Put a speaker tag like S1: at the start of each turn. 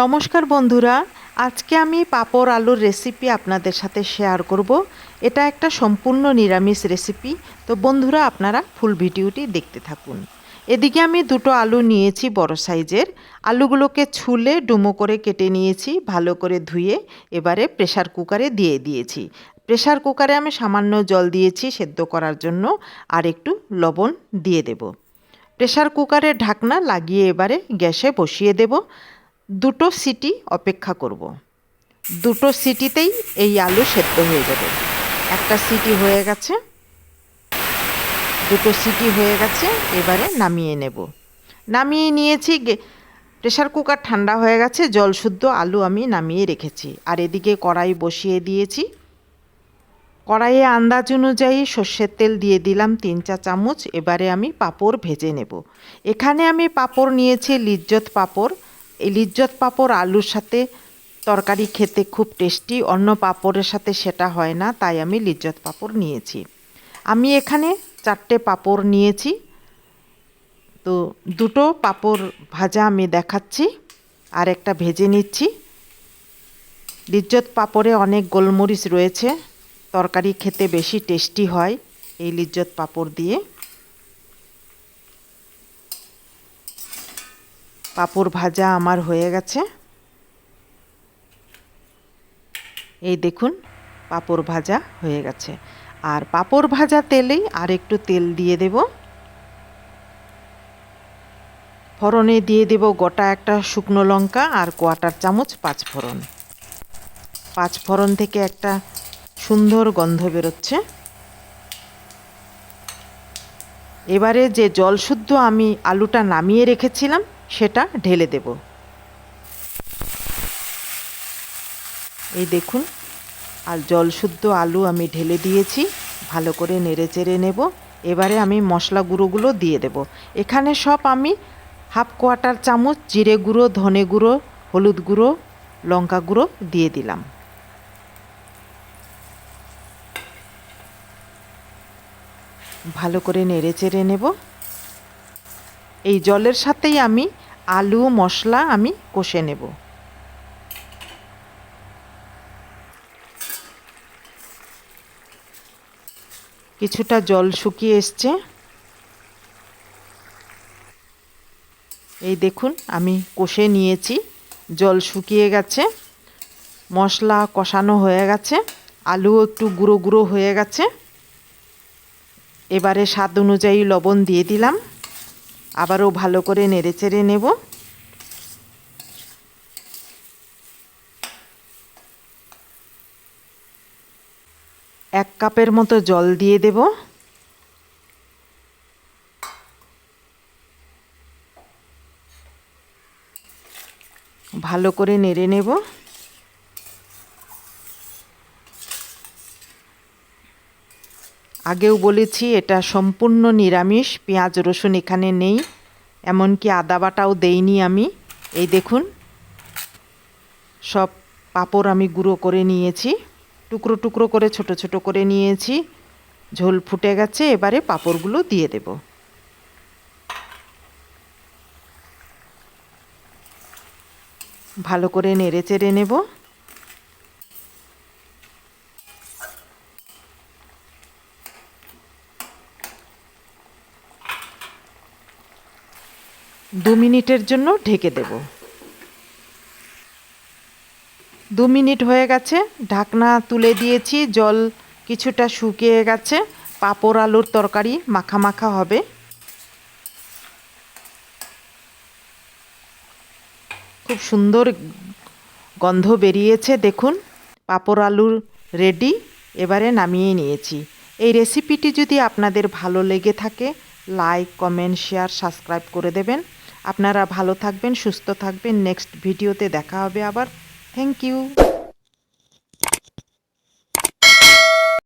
S1: নমস্কার বন্ধুরা, আজকে আমি পাঁপড় আলুর রেসিপি আপনাদের সাথে শেয়ার করব। এটা একটা সম্পূর্ণ নিরামিষ রেসিপি তো বন্ধুরা আপনারা ফুল ভিডিওটি দেখতে থাকুন। এদিকে আমি দুটো আলু নিয়েছি বড় সাইজের। আলুগুলোকে ছুলে ডুমো করে কেটে নিয়েছি, ভালো করে ধুয়ে এবারে প্রেশার কুকারে দিয়ে দিয়েছি। প্রেশার কুকারে আমি সামান্য জল দিয়েছি সেদ্ধ করার জন্য, আর একটু লবণ দিয়ে দেব। প্রেশার কুকারের ঢাকনা লাগিয়ে এবারে গ্যাসে বসিয়ে দেব। দুটো সিটি অপেক্ষা করব। দুটো সিটিতেই এই আলু সেদ্ধ হয়ে যাবে। একটা সিটি হয়ে গেছে। দুটো সিটি হয়ে গেছে, এবারে নামিয়ে নেব। নামিয়ে নিয়েছি প্রেশার কুকার ঠান্ডা হয়ে গেছে, জল শুদ্ধ আলু আমি নামিয়ে রেখেছি। আর এদিকে কড়াই বসিয়ে দিয়েছি। কড়াইয়ে আন্দাজ অনুযায়ী সর্ষের তেল দিয়ে দিলাম তিন চা চামচ, এবারে আমি পাঁপড় ভেজে নেব। এখানে আমি পাঁপড় নিয়েছি, লিজ্জত পাঁপড়। এই লিজ্জত পাঁপড় আলুর সাথে তরকারি খেতে খুব টেস্টি, অন্য পাঁপড়ের সাথে সেটা হয় না, তাই আমি লিজ্জত পাঁপড় নিয়েছি। আমি এখানে চারটে পাঁপড় নিয়েছি। তো দুটো পাঁপড় ভাজা আমি দেখাচ্ছি, আর একটা ভেজে নিচ্ছি। লিজ্জত পাঁপড়ে অনেক গোলমরিচ রয়েছে, তরকারি খেতে বেশি টেস্টি হয় এই লিজ্জত পাঁপড় দিয়ে। পাঁপড় ভাজা আমার হয়ে গেছে। এই দেখুন, পাপড় ভাজা হয়ে গেছে। আর পাপড় ভাজা তেলেই আর একটু তেল দিয়ে দেব। ফোড়নে দিয়ে দেব গোটা একটা শুকনো লঙ্কা আর কোয়াটার চামচ পাঁচ ফোড়ন। পাঁচ ফোড়ন থেকে একটা সুন্দর গন্ধ বেরোচ্ছে। এবারে যে জল শুদ্ধ আমি আলুটা নামিয়ে রেখেছিলাম সেটা ঢেলে দেব। এই দেখুন, আর জল শুদ্ধ আলু আমি ঢেলে দিয়েছি, ভালো করে নেড়ে চেড়ে নেব। এবারে আমি মশলা গুঁড়োগুলো দিয়ে দেব। এখানে সব আমি হাফ কোয়াটার চামচ জিরে গুঁড়ো, ধনে গুঁড়ো, হলুদ গুঁড়ো, লঙ্কা গুঁড়ো দিয়ে দিলাম। ভালো করে নেড়ে চেড়ে নেব। এই জলের সাথেই আমি আলু, মশলা আমি কষে নেব। কিছুটা জল শুকিয়ে এসছে। এই দেখুন, আমি কষে নিয়েছি। জল শুকিয়ে গেছে। মশলা কষানো হয়ে গেছে। আলু একটু গুঁড়ো গুঁড়ো হয়ে গেছে। এবারে স্বাদ অনুযায়ী লবণ দিয়ে দিলাম। আবারও ভালো করে নেড়ে চেড়ে নেব। এক কাপের মতো জল দিয়ে দেব। ভালো করে নেড়ে নেব। আগেও বলেছি, এটা সম্পূর্ণ নিরামিষ, পেঁয়াজ, রসুন এখানে নেই, এমনকি আদা বাটাও দেইনি আমি। এই দেখুন, সব পাপড় আমি গুঁড়ো করে নিয়েছি, টুকরো টুকরো করে, ছোট ছোট করে নিয়েছি। ঝোল ফুটে গেছে, এবারে পাপড়গুলো দিয়ে দেব। ভালো করে নেড়ে চেড়ে নেব। দু মিনিটের জন্য ঢেকে দেব। দু মিনিট হয়ে গেছে, ঢাকনা তুলে দিয়েছি, জল কিছুটা শুকিয়ে গেছে, পাঁপড় আলুর তরকারি মাখা মাখা হবে। খুব সুন্দর গন্ধ বেরিয়েছে, দেখুন, পাঁপড় আলুর রেডি, এবারে নামিয়ে নিয়েছি। এই রেসিপিটি যদি আপনাদের ভালো লেগে থাকে, লাইক, কমেন্ট, শেয়ার, সাবস্ক্রাইব করে দেবেন। আপনারা ভালো থাকবেন সুস্থ থাকবেন। নেক্সট ভিডিওতে দেখা হবে আবার। Thank you